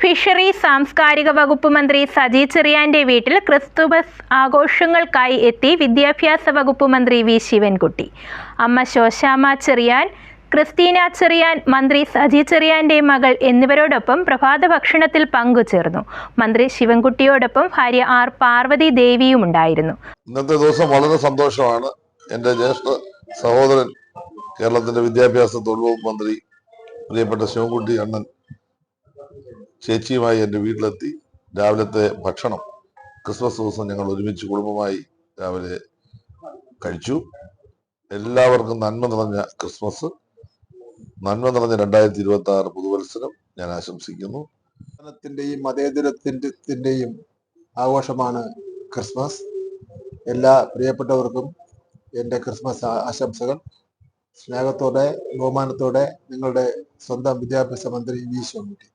Fishery സാംസ്കാരിക വകുപ്പ് മന്ത്രി സജി ചെറിയാന്റെ വീട്ടിൽ ക്രിസ്തുമസ് ആഘോഷങ്ങൾക്കായി എത്തി വിദ്യാഭ്യാസ വകുപ്പ് മന്ത്രി വി ശിവൻകുട്ടി. അമ്മ ശോശാമ ചെറിയാൻ ക്രിസ്റ്റീന ചെറിയാൻ മന്ത്രി സജി ചെറിയാന്റെ മകൾ എന്നിവരോടൊപ്പം പ്രഭാത ഭക്ഷണത്തിൽ പങ്കുചേർന്നു. മന്ത്രി ശിവൻകുട്ടിയോടൊപ്പം ഭാര്യ ആർ പാർവതി ദേവിയും ഉണ്ടായിരുന്നു. ഇന്നത്തെ ദിവസം വളരെ സന്തോഷമാണ്. എന്റെ ജ്യേഷ്ഠ സഹോദരൻ കേരളത്തിന്റെ വിദ്യാഭ്യാസ തൊഴിൽ വകുപ്പ് മന്ത്രി പ്രിയപ്പെട്ട ശിവൻകുട്ടി അണ്ണൻ ചേച്ചിയുമായി എന്റെ വീട്ടിലെത്തി. രാവിലത്തെ ഭക്ഷണം ക്രിസ്മസ് ദിവസം ഞങ്ങൾ ഒരുമിച്ച് കുടുംബമായി രാവിലെ കഴിച്ചു. എല്ലാവർക്കും നന്മ നിറഞ്ഞ ക്രിസ്മസ്. നന്മ നിറഞ്ഞ രണ്ടായിരത്തി ഇരുപത്തി ആറ് പുതുവത്സരം ഞാൻ ആശംസിക്കുന്നു. ത്തിന്റെയും മതേതരത്തിന്റെയും ആഘോഷമാണ് ക്രിസ്മസ്. എല്ലാ പ്രിയപ്പെട്ടവർക്കും എന്റെ ക്രിസ്മസ് ആശംസകൾ. സ്നേഹത്തോടെ ബഹുമാനത്തോടെ നിങ്ങളുടെ സ്വന്തം വിദ്യാഭ്യാസ മന്ത്രി വി. ശിവൻകുട്ടി.